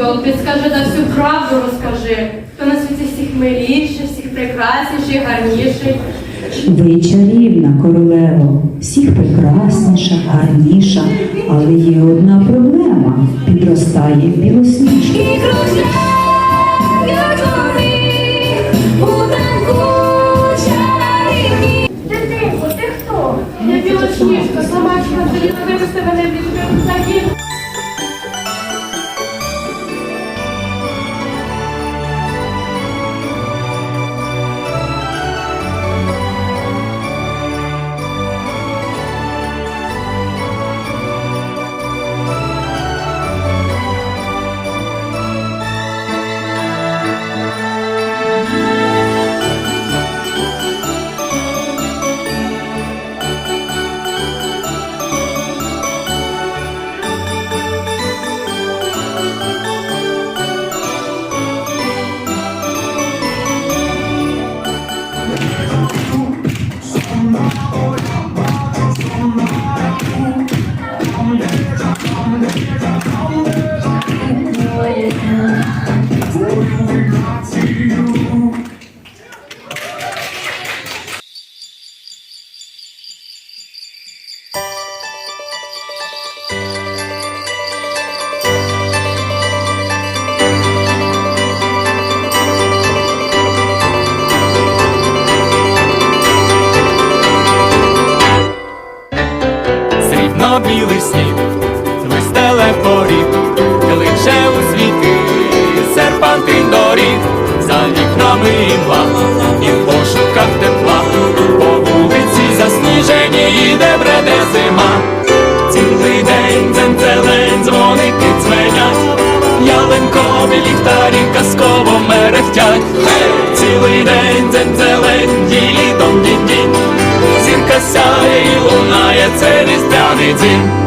Ангел, підскажи та всю правду розкажи. Хто на світі всіх миліший, всіх прекрасніший, гарніший. Ви чарівна королево, всіх прекрасніша, гарніша, але є одна проблема. Підростає білосніжка. Срібно-білий сніг, вистеле поріг, кличе у світи, серпантин доріг, за вікнами імла, і в пошуках тепла, по вулиці засніжені іде бреде зима. Цілий день дзень-зелень, дзвоники дзвенять, ялинкові ліхтарі казково мерехтять. Цілий день Sinn.